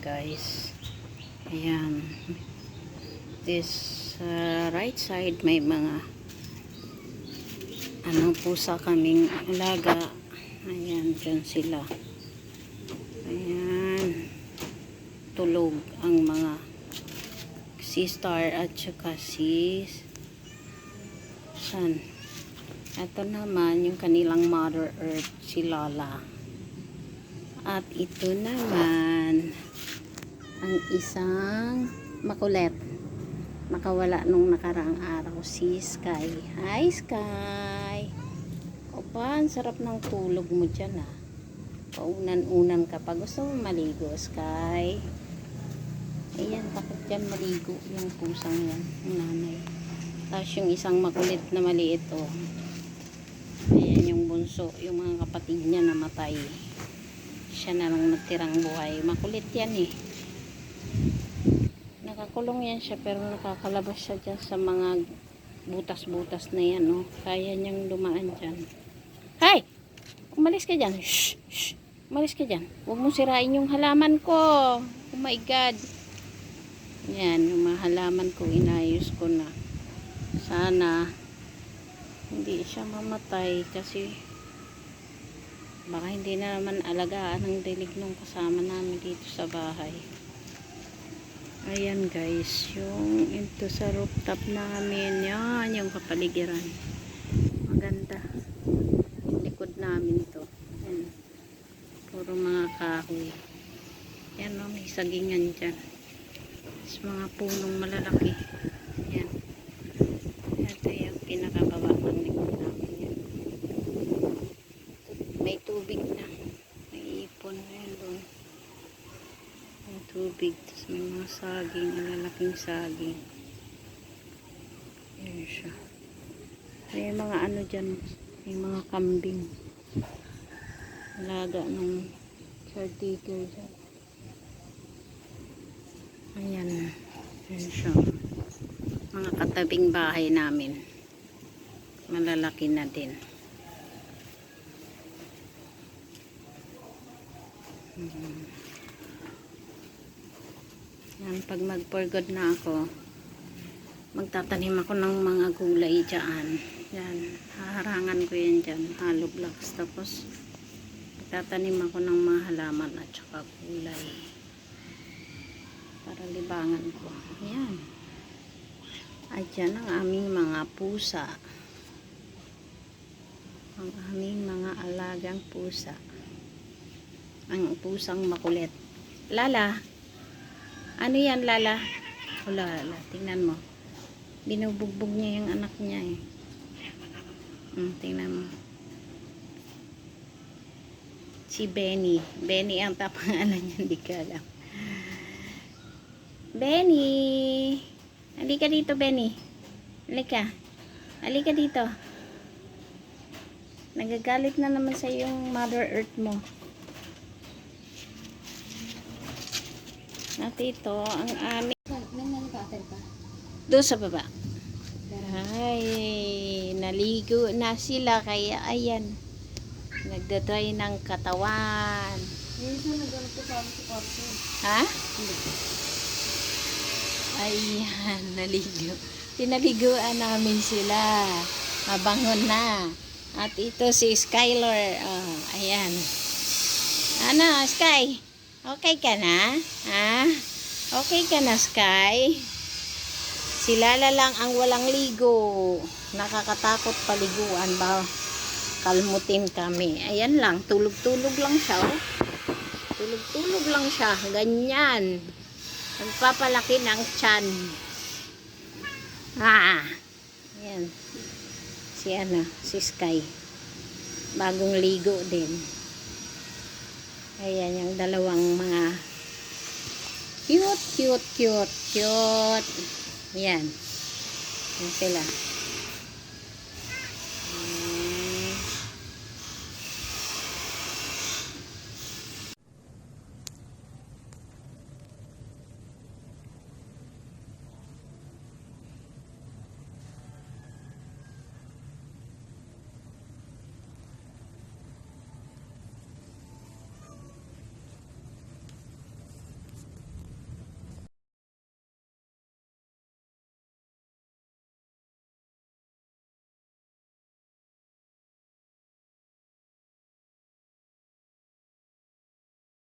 guys. Ayan. This uh, right side may mga ano pusa kaming alaga. Ayan, dyan sila. Ayan. Tulog ang mga si Star at saka si Sun. Ito naman yung kanilang Mother Earth, si Lala. At ito naman ang isang makulit. Nakawala nung nakaraang araw si Sky. Hi Sky! Opa, ang sarap ng tulog mo dyan ah. Paunan-unan ka pa. Gusto mo maligo, Sky? Ayan, takot dyan maligo yung pusang yan, yung nanay. Tapos yung isang makulit na maliit oh. Ayan yung bunso, yung mga kapatid niya namatay. Siya na lang nagtirang buhay. Makulit yan eh. Nakakulong yan siya pero nakakalabas siya dyan sa mga butas-butas na yan oh. Kaya niyang dumaan dyan. Hay! Umalis ka dyan. Shh! Shh! Umalis ka dyan. Huwag mo sirain yung halaman ko. Oh my God. Yan, yung mga halaman ko, inayos ko na. Sana, hindi siya mamatay kasi baka hindi na naman alagaan ang dilig nung kasama namin dito sa bahay. Ayan guys, yung ito sa rooftop namin, yan, yung kapaligiran. Maganda. Likod namin to. Yan. Puro mga kahoy. Yan o, may sagingan dyan. Tapos mga punong malalaki. Yan. Ito yung pinakababa ng likod namin yan. May tubig na. May ipon na yun doon. May tubig. Tapos may mga saging. Malalaking saging. Yan siya. May mga ano dyan. May mga kambing. Alaga ng caretaker dyan. Ayan. Ayan siya. Mga katabing bahay namin. Malalaki na din. Mhm. Yan, pag mag-forgod na ako, magtatanim ako ng mga gulay dyan. Yan, haharangan ko yan dyan, hollow blocks. Tapos, magtatanim ako ng mga halaman at saka gulay. Para libangan ko. Yan. At yan ang aming mga pusa. Ang aming mga alagang pusa. Ang pusang makulit. Lala. Ano yan, Lala? O, Lala. Tingnan mo. Binubugbog niya yung anak niya eh. Hmm, tingnan mo. Si Benny. Benny ang tapangalan niya. Hindi ka alam. Benny. Halika dito, Benny. Halika. Halika dito. Nagagalit na naman sa yung Mother Earth mo. At ito, ang aming... Doon sa baba. Ay, naligo na sila. Kaya, ayan. Nagdadry ng katawan. Ha? Ayan, naligo. Pinaliguan namin sila. Mabangon na. At ito si Skylar. Oh, ayan. Ano, Sky? Okay ka na? Ha? Okay ka na, Sky? Si Lala lang ang walang ligo. Nakakatakot paliguan ba? Kalmutin kami. Ayan lang, tulog-tulog lang siya. Oh. Tulog-tulog lang siya. Ganyan. Nagpapalaki ng chan. Ah. Ayan. Si ano, si Sky. Bagong ligo din. Ayan yung dalawang mga cute, cute, cute, cute. Ayan. Ayan sila.